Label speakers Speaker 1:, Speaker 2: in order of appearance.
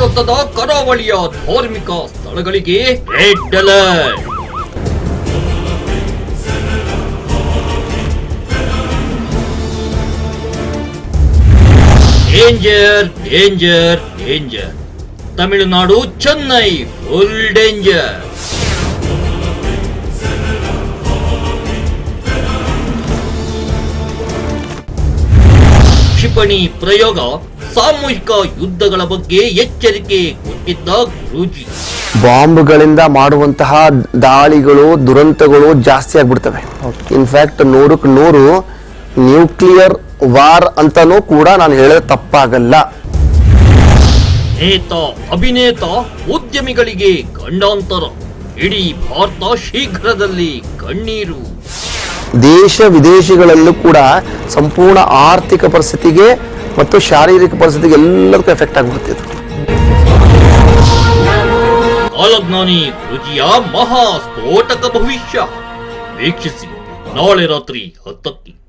Speaker 1: ಭಾರತದ ಕರಾವಳಿಯ ಧಾರ್ಮಿಕ ಸ್ಥಳಗಳಿಗೆ red alert danger danger danger Tamil Nadu Chennai full danger ಕ್ಷಿಪಣಿ ಪ್ರಯೋಗ ಸಾಮೂಹಿಕ ಯುದ್ಧಗಳ ಬಗ್ಗೆ ಎಚ್ಚರಿಕೆ ಕೊಟ್ಟಿದ್ದ ಗುರೂಜಿ.
Speaker 2: ಬಾಂಬ್ಗಳಿಂದ ಮಾಡುವಂತಹ ದಾಳಿಗಳು ದುರಂತಗಳು ಜಾಸ್ತಿ ಆಗ್ಬಿಡ್ತವೆ. ಇನ್ಫ್ಯಾಕ್ಟ್ ನೂರಕ್ಕೆ ನೂರು ನ್ಯೂಕ್ಲಿಯರ್ ವಾರ್ ಅಂತನೂ ಕೂಡ ನಾನು ಹೇಳೋದು ತಪ್ಪಾಗಲ್ಲ.
Speaker 1: ನೇತ ಅಭಿನೇತ ಉದ್ಯಮಿಗಳಿಗೆ ಗಂಡಾಂತರ. ಇಡೀ ಭಾರತ ಶೀಘ್ರದಲ್ಲಿ ಕಣ್ಣೀರು.
Speaker 2: ದೇಶ ವಿದೇಶಗಳಲ್ಲೂ ಕೂಡ ಸಂಪೂರ್ಣ ಆರ್ಥಿಕ ಪರಿಸ್ಥಿತಿಗೆ ಮತ್ತು ಶಾರೀರಿಕ ಪರಿಸ್ಥಿತಿಗೆ ಎಲ್ಲದಕ್ಕೂ ಎಫೆಕ್ಟ್ ಆಗ್ಬಿಡುತ್ತೆ ಇದು.
Speaker 1: ಕಾಲಜ್ಞಾನಿ ಮಹಾ ಸ್ಫೋಟಕ ಭವಿಷ್ಯ. ವೀಕ್ಷಿಸಿ ನಾಳೆ ರಾತ್ರಿ ಹತ್ತಕ್ಕೆ.